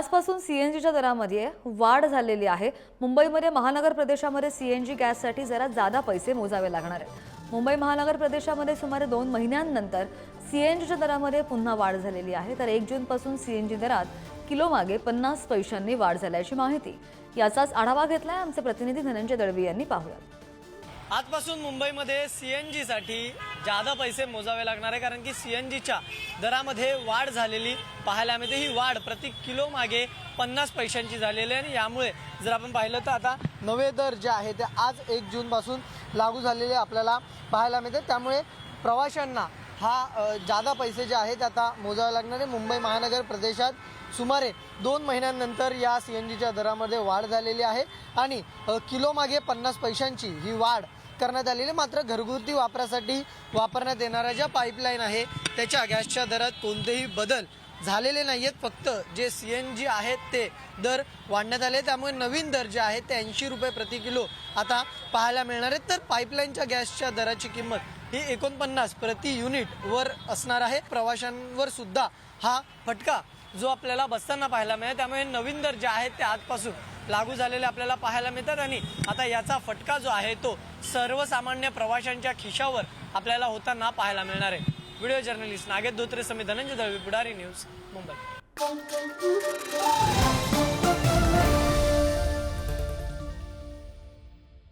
आजपासून सीएनजीच्या दरामध्ये वाढ झालेली आहे. मुंबईमध्ये महानगर प्रदेशामध्ये सीएनजी गॅससाठी जरा जादा पैसे मोजावे लागणार आहेत. मुंबई महानगर प्रदेशामध्ये सुमारे दोन महिन्यांनंतर सीएनजीच्या दरामध्ये पुन्हा वाढ झालेली आहे. तर एक जूनपासून सीएनजी दरात किलोमागे पन्नास पैशांनी वाढ झाल्याची माहिती. याचाच आढावा घेतलाय आमचे प्रतिनिधी धनंजय दळवी यांनी. पाहूया आजपासून मुंबईमध्ये सी एन जीसाठी जादा पैसे मोजावे लागणार आहे कारण की सी एन जीच्या दरामध्ये वाढ झालेली पाहायला मिळते. ही वाढ प्रति किलो मागे पन्नास पैशांची झालेली आहे आणि यामुळे जर आपण पाहिलं तर आता नवे दर जे आहे ते आज एक जूनपासून लागू झालेले आपल्याला पाहायला मिळते. त्यामुळे प्रवाशांना हा जादा पैसे जे आहेत आता मोजावे लागणार आहे. मुंबई महानगर प्रदेशात सुमारे दोन महिन्यांनंतर या सी एन जीच्या दरामध्ये वाढ झालेली आहे आणि किलोमागे पन्नास पैशांची ही वाढ करण्यात आलेली मात्र घरगुती वापरासाठी वापरण्यात येणाऱ्या ज्या पाईपलाईन आहे त्याच्या गॅसच्या दरात कोणतेही बदल झालेले नाही आहेत फक्त जे सी एन जी आहेत ते दर वाढण्यात आले. त्यामुळे नवीन दर जे आहेत ते ऐंशी रुपये प्रति किलो आता पाहायला मिळणार आहेत. तर पाईपलाईनच्या गॅसच्या दराची किंमत ही एकोणपन्नास प्रति युनिट वर असणार आहे. प्रवाशांवर सुद्धा हा फटका जो आपल्याला बसताना पाहायला मिळेल. त्यामुळे नवीन दर जे आहेत ते आजपासून लागू झालेले आपल्याला पाहायला मिळतात. आणि आता याचा फटका जो आहे तो सर्वसामान्य प्रवाशांच्या खिशावर आपल्याला होताना पाहायला मिळणार आहे. व्हिडिओ जर्नलिस्ट नागेश धोत्रे समी धनंजय दळवी पुढारी न्यूज मुंबई.